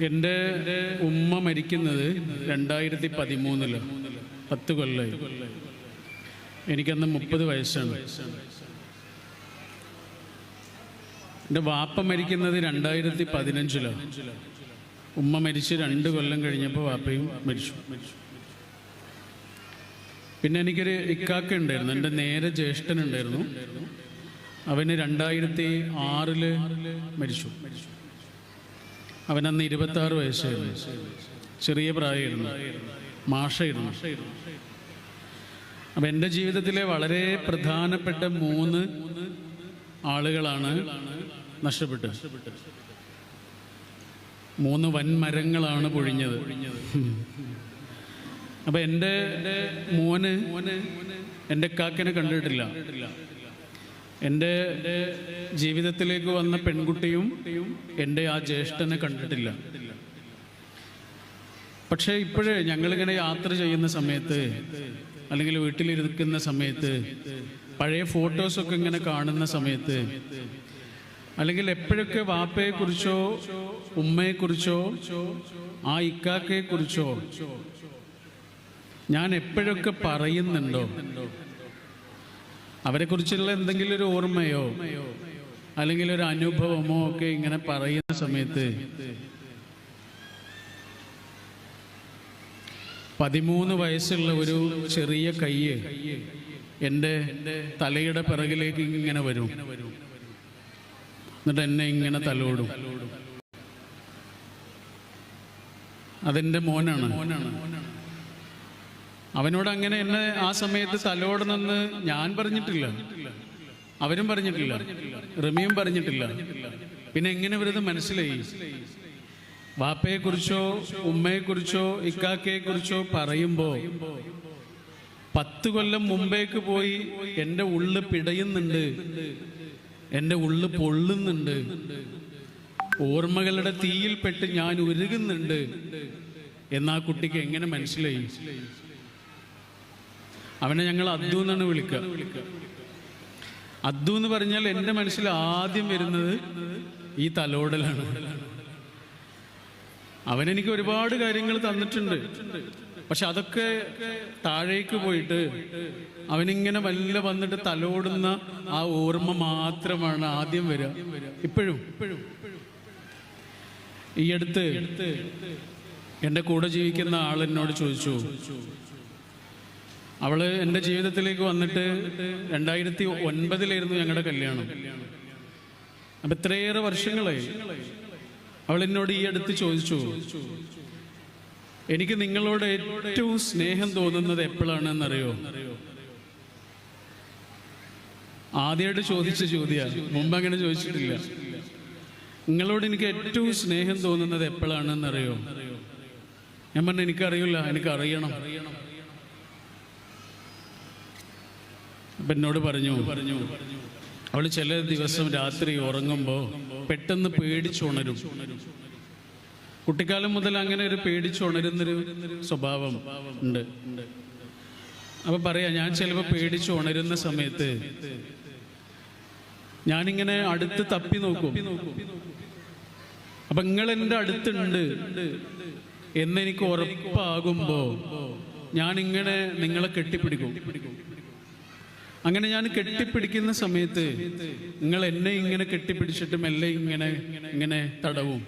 എന്റെ ഉമ്മ മരിക്കുന്നത് രണ്ടായിരത്തി പതിമൂന്നിൽ പത്ത് കൊല്ലമായി എനിക്കന്ന് മുപ്പത് വയസ്സാണ്. എന്റെ വാപ്പ മരിക്കുന്നത് രണ്ടായിരത്തി പതിനഞ്ചിലാണ് ഉമ്മ മരിച്ച് രണ്ട് കൊല്ലം കഴിഞ്ഞപ്പോൾ വാപ്പയും മരിച്ചു. പിന്നെ എനിക്കൊരു ഇക്കാക്ക ഉണ്ടായിരുന്നു. എന്റെ നേരെ ജ്യേഷ്ഠനുണ്ടായിരുന്നു അവന് രണ്ടായിരത്തി ആറിൽ മരിച്ചു. അവനന്ന് ഇരുപത്തി ആറ് വയസ്സായിരുന്നു. ചെറിയ പ്രായമായിരുന്നു. മാഷയിരുന്നു. അപ്പം എന്റെ ജീവിതത്തിലെ വളരെ പ്രധാനപ്പെട്ട മൂന്ന് ആളുകളാണ് നഷ്ടപ്പെട്ടത്. മൂന്ന് വൻമരങ്ങളാണ് പൊഴിഞ്ഞത്. അപ്പം എന്റെ മോന് എന്റെ കാക്കനെ കണ്ടിട്ടില്ല. എന്റെ ജീവിതത്തിലേക്ക് വന്ന പെൺകുട്ടിയും എന്റെ ആ ജ്യേഷ്ഠനെ കണ്ടിട്ടില്ല. പക്ഷേ ഇപ്പോഴേ ഞങ്ങളിങ്ങനെ യാത്ര ചെയ്യുന്ന സമയത്ത് അല്ലെങ്കിൽ വീട്ടിലിരിക്കുന്ന സമയത്ത് പഴയ ഫോട്ടോസൊക്കെ ഇങ്ങനെ കാണുന്ന സമയത്ത് അല്ലെങ്കിൽ എപ്പോഴൊക്കെ വാപ്പയെക്കുറിച്ചോ ഉമ്മയെക്കുറിച്ചോ ആ ഇക്കാക്കയെക്കുറിച്ചോ ഞാൻ എപ്പോഴൊക്കെ പറയുന്നുണ്ടോ? അവരെക്കുറിച്ചുള്ള എന്തെങ്കിലും ഒരു ഓർമ്മയോ അല്ലെങ്കിൽ ഒരു അനുഭവമോ ഒക്കെ ഇങ്ങനെ പറയുന്ന സമയത്ത് പതിമൂന്ന് വയസ്സുള്ള ഒരു ചെറിയ കയ്യ് എന്റെ തലയുടെ പിറകിലേക്ക് ഇങ്ങനെ വരും. എന്നിട്ട് എന്നെ ഇങ്ങനെ തലോടും. അതെന്റെ മോനാണ്. അവനോട് അങ്ങനെ എന്നെ ആ സമയത്ത് തലോടണമെന്ന് ഞാൻ പറഞ്ഞിട്ടില്ല. അവരും പറഞ്ഞിട്ടില്ല. റമിയും പറഞ്ഞിട്ടില്ല. പിന്നെ എങ്ങനെ ഇവരത് മനസ്സിലായി? വാപ്പയെക്കുറിച്ചോ ഉമ്മയെക്കുറിച്ചോ ഇക്കാക്കയെക്കുറിച്ചോ പറയുമ്പോ പത്ത് കൊല്ലം മുമ്പേക്ക് പോയി എന്റെ ഉള്ള് പിടയുന്നുണ്ട്. എന്റെ ഉള്ള് പൊള്ളുന്നുണ്ട്. ഓർമ്മകളുടെ തീയിൽപ്പെട്ട് ഞാൻ ഉരുകുന്നുണ്ട്. എന്നാ കുട്ടിക്ക് എങ്ങനെ മനസ്സിലായി? അവനെ ഞങ്ങൾ അദ്ദു എന്നാണ് വിളിക്കുക. അദ്ദു എന്ന് പറഞ്ഞാൽ എന്റെ മനസ്സിൽ ആദ്യം വരുന്നത് ഈ തലോടലാണ്. അവനെനിക്ക് ഒരുപാട് കാര്യങ്ങൾ തന്നിട്ടുണ്ട്. പക്ഷെ അതൊക്കെ താഴേക്ക് പോയിട്ട് അവനിങ്ങനെ വല്ല വന്നിട്ട് തലോടുന്ന ആ ഓർമ്മ മാത്രമാണ് ആദ്യം വരിക. ഇപ്പോഴും. ഈ അടുത്ത് എന്റെ കൂടെ ജീവിക്കുന്ന ആൾ എന്നോട് ചോദിച്ചു അവൾ എന്റെ ജീവിതത്തിലേക്ക് വന്നിട്ട് രണ്ടായിരത്തി ഒൻപതിലായിരുന്നു ഞങ്ങളുടെ കല്യാണം. അപ്പൊ ഇത്രയേറെ വർഷങ്ങളായി അവൾ എന്നോട് ഈ അടുത്ത് ചോദിച്ചു എനിക്ക് നിങ്ങളോട് ഏറ്റവും സ്നേഹം തോന്നുന്നത് എപ്പോഴാണെന്നറിയോ ആദ്യമായിട്ട് ചോദിച്ച ചോദ്യ മുമ്പ് അങ്ങനെ ചോദിച്ചിട്ടില്ല. നിങ്ങളോട് എനിക്ക് ഏറ്റവും സ്നേഹം തോന്നുന്നത് എപ്പോഴാണെന്നറിയോ ഞാൻ പറഞ്ഞു എനിക്കറിയില്ല എനിക്കറിയണം. അപ്പൊ എന്നോട് പറഞ്ഞു പറഞ്ഞു അവൾ ചില ദിവസം രാത്രി ഉറങ്ങുമ്പോൾ പെട്ടെന്ന് പേടിച്ചുണരും. കുട്ടിക്കാലം മുതൽ അങ്ങനെ ഒരു പേടിച്ചുണരുന്നൊരു സ്വഭാവം ഉണ്ട്. അപ്പൊ പറയാ ഞാൻ ചിലപ്പോൾ പേടിച്ച് ഉണരുന്ന സമയത്ത് ഞാനിങ്ങനെ അടുത്ത് തപ്പി നോക്കും. അപ്പൊ നിങ്ങൾ എന്റെ അടുത്തുണ്ട് എന്നെനിക്ക് ഉറപ്പാകുമ്പോ ഞാനിങ്ങനെ നിങ്ങളെ കെട്ടിപ്പിടിക്കും. അങ്ങനെ ഞാൻ കെട്ടിപ്പിടിക്കുന്ന സമയത്ത് നിങ്ങൾ എന്നെ ഇങ്ങനെ കെട്ടിപ്പിടിച്ചിട്ട് മെല്ലെ ഇങ്ങനെ ഇങ്ങനെ തടവും.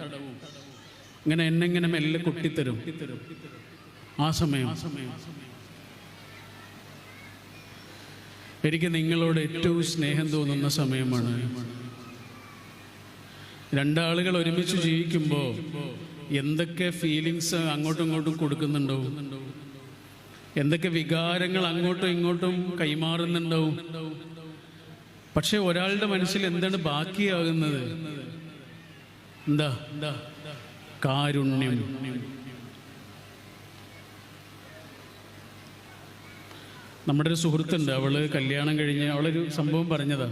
ഇങ്ങനെ എന്നെ ഇങ്ങനെ മെല്ലെ കൊട്ടിത്തരും. ആ സമയം. എനിക്ക് നിങ്ങളോട് ഏറ്റവും സ്നേഹം തോന്നുന്ന സമയമാണ്. രണ്ടാളുകൾ ഒരുമിച്ച് ജീവിക്കുമ്പോൾ എന്തൊക്കെ ഫീലിങ്സ് അങ്ങോട്ടും ഇങ്ങോട്ടും കൊടുക്കുന്നുണ്ടാവും? എന്തൊക്കെ വികാരങ്ങൾ അങ്ങോട്ടും ഇങ്ങോട്ടും കൈമാറുന്നുണ്ടാവും? പക്ഷെ ഒരാളുടെ മനസ്സിൽ എന്താണ് ബാക്കിയാകുന്നത്? എന്താ? എന്താ കാരുണ്യം. നമ്മുടെ ഒരു സുഹൃത്തുണ്ട് അവൾ കല്യാണം കഴിഞ്ഞ് അവളൊരു സംഭവം പറഞ്ഞതാ.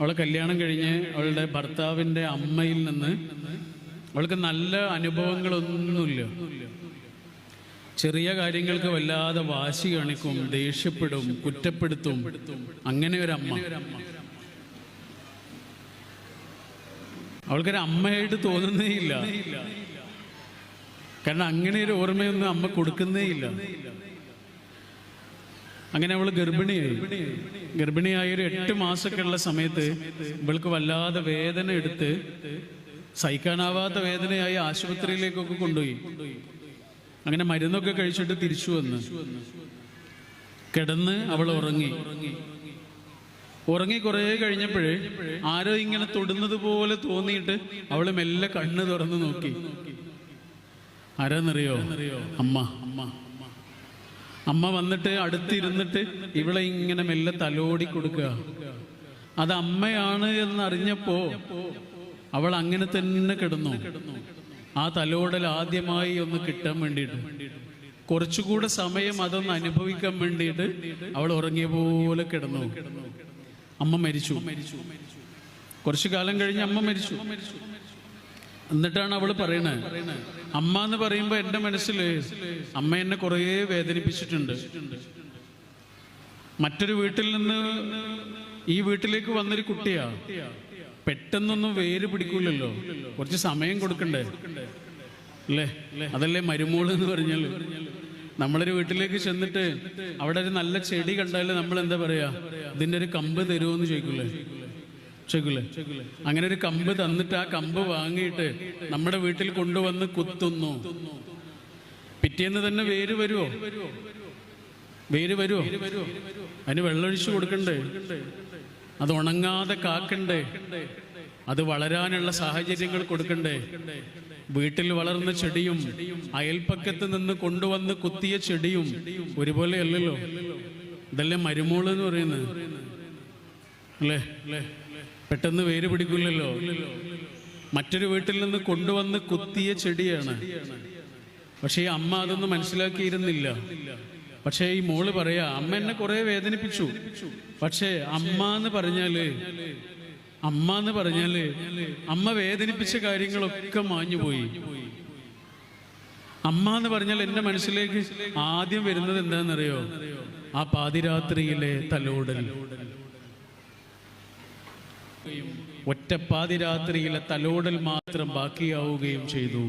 അവളെ കല്യാണം കഴിഞ്ഞ് അവളുടെ ഭർത്താവിന്റെ അമ്മയിൽ നിന്ന് അവൾക്ക് നല്ല അനുഭവങ്ങളൊന്നുമില്ല. ചെറിയ കാര്യങ്ങൾക്ക് വല്ലാതെ വാശി കാണിക്കും ദേഷ്യപ്പെടും കുറ്റപ്പെടുത്തും. അങ്ങനെ ഒരു അമ്മ അവൾക്കൊരു അമ്മയായിട്ട് തോന്നുന്നേ ഇല്ല. കാരണം അങ്ങനെ ഒരു ഓർമ്മയൊന്നും അമ്മ കൊടുക്കുന്നേ ഇല്ല. അങ്ങനെ അവൾ ഗർഭിണിയായി. ഗർഭിണിയായ ഒരു എട്ട് മാസമൊക്കെ ഉള്ള സമയത്ത് ഇവൾക്ക് വല്ലാതെ വേദന എടുത്ത് സഹിക്കാനാവാത്ത വേദനയായി ആശുപത്രിയിലേക്കൊക്കെ കൊണ്ടുപോയി. അങ്ങനെ മരുന്നൊക്കെ കഴിച്ചിട്ട് തിരിച്ചു വന്ന്. കിടന്ന് അവൾ ഉറങ്ങി. ഉറങ്ങി കുറേ കഴിഞ്ഞപ്പോഴേ ആരോ ഇങ്ങനെ തൊടുന്നത് പോലെ തോന്നിയിട്ട് അവൾ മെല്ലെ കണ്ണ് തുറന്ന് നോക്കി. ആരാന്നറിയോ? അമ്മ അമ്മ. അമ്മ വന്നിട്ട് അടുത്തിരുന്നിട്ട് ഇവളെ ഇങ്ങനെ മെല്ലെ തലോടി കൊടുക്കുക. അത് അമ്മയാണ് എന്നറിഞ്ഞപ്പോ അവൾ അങ്ങനെ തന്നെ കിടന്നു. ആ തലോടൽ ആദ്യമായി ഒന്ന് കിട്ടാൻ വേണ്ടിയിട്ട്. കുറച്ചുകൂടെ സമയം അതൊന്ന് അനുഭവിക്കാൻ വേണ്ടിയിട്ട് അവൾ ഉറങ്ങിയ പോലെ കിടന്നു. അമ്മ മരിച്ചു. കുറച്ചു കാലം കഴിഞ്ഞ് അമ്മ മരിച്ചു. എന്നിട്ടാണ് അവൾ പറയണേ അമ്മ എന്ന് പറയുമ്പോ എന്റെ മനസ്സിൽ അമ്മ എന്നെ കുറേ വേദനിപ്പിച്ചിട്ടുണ്ട്. മറ്റൊരു വീട്ടിൽ നിന്ന് ഈ വീട്ടിലേക്ക് വന്നൊരു കുട്ടിയാ. പെട്ടെന്നൊന്നും വേര് പിടിക്കൂലല്ലോ. കുറച്ച് സമയം കൊടുക്കണ്ടേ? അല്ലേ? അതല്ലേ മരുമോൾ എന്ന് പറഞ്ഞാൽ. നമ്മളൊരു വീട്ടിലേക്ക് ചെന്നിട്ട് അവിടെ ഒരു നല്ല ചെടി കണ്ടാൽ നമ്മൾ എന്താ പറയാ? ഇതിന്റെ ഒരു കമ്പ് തരുമോന്ന് ചോദിക്കൂലേ? ചോദിക്കൂലേ? അങ്ങനെ ഒരു കമ്പ് തന്നിട്ട് ആ കമ്പ് വാങ്ങിയിട്ട് നമ്മുടെ വീട്ടിൽ കൊണ്ടുവന്ന് കുത്തുന്നു. പിറ്റേന്ന് തന്നെ വേര് വരുമോ വേര് വരുമോ അതിന് വെള്ളമൊഴിച്ചു കൊടുക്കണ്ടേ? അത് ഉണങ്ങാതെ കാക്കണ്ടേ? അത് വളരാനുള്ള സാഹചര്യങ്ങൾ കൊടുക്കണ്ടേ? വീട്ടിൽ വളർന്ന ചെടിയും അയൽപ്പക്കത്ത് നിന്ന് കൊണ്ടുവന്ന് കുത്തിയ ചെടിയും ഒരുപോലെ അല്ലല്ലോ? ഇതല്ലേ മരുമോൾ എന്ന് പറയുന്നത്. അല്ലേ? പെട്ടെന്ന് വേര് പിടിക്കില്ലല്ലോ? മറ്റൊരു വീട്ടിൽ നിന്ന് കൊണ്ടുവന്ന് കുത്തിയ ചെടിയാണ്. പക്ഷേ അമ്മ അതൊന്നും മനസ്സിലാക്കിയിരുന്നില്ല. പക്ഷേ ഈ മോൾ പറയാ അമ്മ എന്നെ കുറെ വേദനിപ്പിച്ചു. പക്ഷേ അമ്മ എന്ന് പറഞ്ഞാൽ അമ്മ എന്ന് പറഞ്ഞാൽ അമ്മ വേദനിപ്പിച്ച കാര്യങ്ങളൊക്കെ മാഞ്ഞുപോയി. അമ്മ എന്ന് പറഞ്ഞാൽ എന്റെ മനസ്സിലേക്ക് ആദ്യം വരുന്നത് എന്താണെന്നറിയോ? ആ പാതിരാത്രിയിലെ തലോടൽ. ഒറ്റപ്പാതിരാത്രിയിലെ തലോടൽ മാത്രം ബാക്കിയാവുകയും ചെയ്തു.